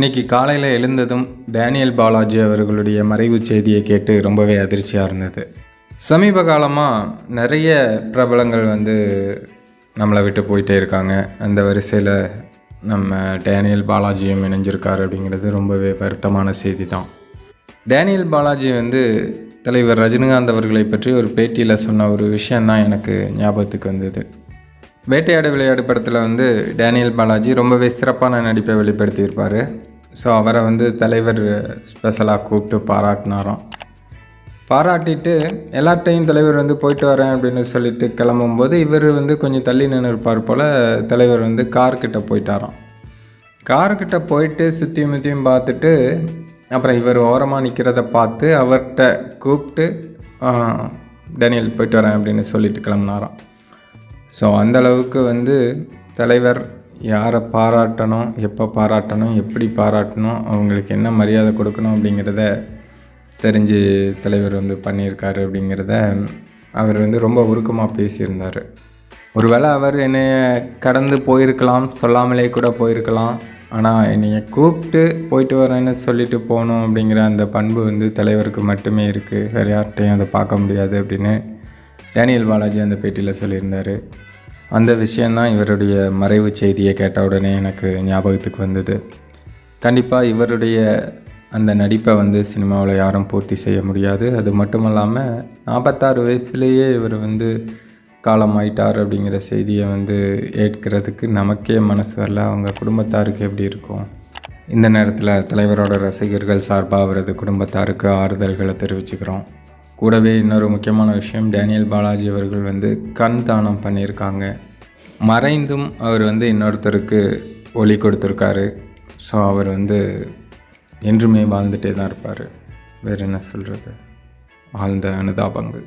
இன்னைக்கு காலையில் எழுந்ததும் டேனியல் பாலாஜி அவர்களுடைய மறைவு செய்தியை கேட்டு ரொம்பவே அதிர்ச்சியாக இருந்தது. சமீப காலமாக நிறைய பிரபலங்கள் வந்து நம்மளை விட்டு போயிட்டே இருக்காங்க. அந்த வரிசையில் நம்ம டேனியல் பாலாஜியும் இணைஞ்சிருக்கார் அப்படிங்கிறது ரொம்பவே வருத்தமான செய்தி தான் டேனியல் பாலாஜி வந்து தலைவர் ரஜினிகாந்த் அவர்களை பற்றி ஒரு பேட்டியில் சொன்ன ஒரு விஷயந்தான் எனக்கு ஞாபகத்துக்கு வந்தது. வேட்டையாடு விளையாடு படத்தில் வந்து டேனியல் பாலாஜி ரொம்பவே சிறப்பான நடிப்பை வெளிப்படுத்தியிருப்பார். ஸோ அவரை வந்து தலைவர் ஸ்பெஷலாக கூப்பிட்டு பாராட்டினாராம். பாராட்டிட்டு எல்லார்ட்டையும் தலைவர் வந்து போயிட்டு வரேன் அப்படின்னு சொல்லிட்டு கிளம்பும்போது இவர் வந்து கொஞ்சம் தள்ளி நின்று இருப்பார் போல் தலைவர் வந்து கார்கிட்ட போயிட்டாராம். கார்கிட்ட போயிட்டு சுற்றியும் முற்றியும் பார்த்துட்டு அப்புறம் இவர் ஓரமாக நிற்கிறத பார்த்து அவர்கிட்ட கூப்பிட்டு டேனியல் போயிட்டு வரேன் அப்படின்னு சொல்லிட்டு கிளம்புனாராம். ஸோ அந்த அளவுக்கு வந்து தலைவர் யாரை பாராட்டணும் எப்போ பாராட்டணும் எப்படி பாராட்டணும் அவங்களுக்கு என்ன மரியாதை கொடுக்கணும் அப்படிங்கிறத தெரிஞ்சு தலைவர் வந்து பண்ணியிருக்காரு அப்படிங்கிறத அவர் வந்து ரொம்ப உருக்கமாக பேசியிருந்தார். ஒருவேளை அவர் என்னை கடந்து போயிருக்கலாம் சொல்லாமலே கூட போயிருக்கலாம் ஆனால் என்னைய கூப்பிட்டு போயிட்டு வரேன்னு சொல்லிட்டு போகணும் அப்படிங்கிற அந்த பண்பு வந்து தலைவருக்கு மட்டுமே இருக்குது வேறு யார்கிட்டையும் அதை பார்க்க முடியாது அப்படின்னு டேனியல் பாலாஜி அந்த பேட்டியில் சொல்லியிருந்தார். அந்த விஷயந்தான் இவருடைய மறைவு செய்தியை கேட்ட உடனே எனக்கு ஞாபகத்துக்கு வந்தது. கண்டிப்பாக இவருடைய அந்த நடிப்பை வந்து சினிமாவில் யாரும் பூர்த்தி செய்ய முடியாது. அது மட்டும் இல்லாமல் நாற்பத்தாறு வயசுலேயே இவர் வந்து காலமாயிட்டார் அப்படிங்கிற செய்தியை வந்து ஏற்கிறதுக்கு நமக்கே மனசு வரல. அவங்க குடும்பத்தாருக்கு எப்படி இருக்கும்? இந்த நேரத்தில் தலைவரோட ரசிகர்கள் சார்பாக அவரது குடும்பத்தாருக்கு ஆறுதல்களை தெரிவிச்சுக்கிறோம். கூடவே இன்னொரு முக்கியமான விஷயம் டேனியல் பாலாஜி அவர்கள் வந்து கண் தானம் பண்ணியிருக்காங்க. மறைந்தும் அவர் வந்து இன்னொருத்தருக்கு ஒளி கொடுத்துருக்காரு. ஸோ அவர் வந்து என்றுமே வாழ்ந்துட்டே தான் இருப்பார். வேறு என்ன சொல்கிறது ஆழ்ந்த அனுதாபங்கள்.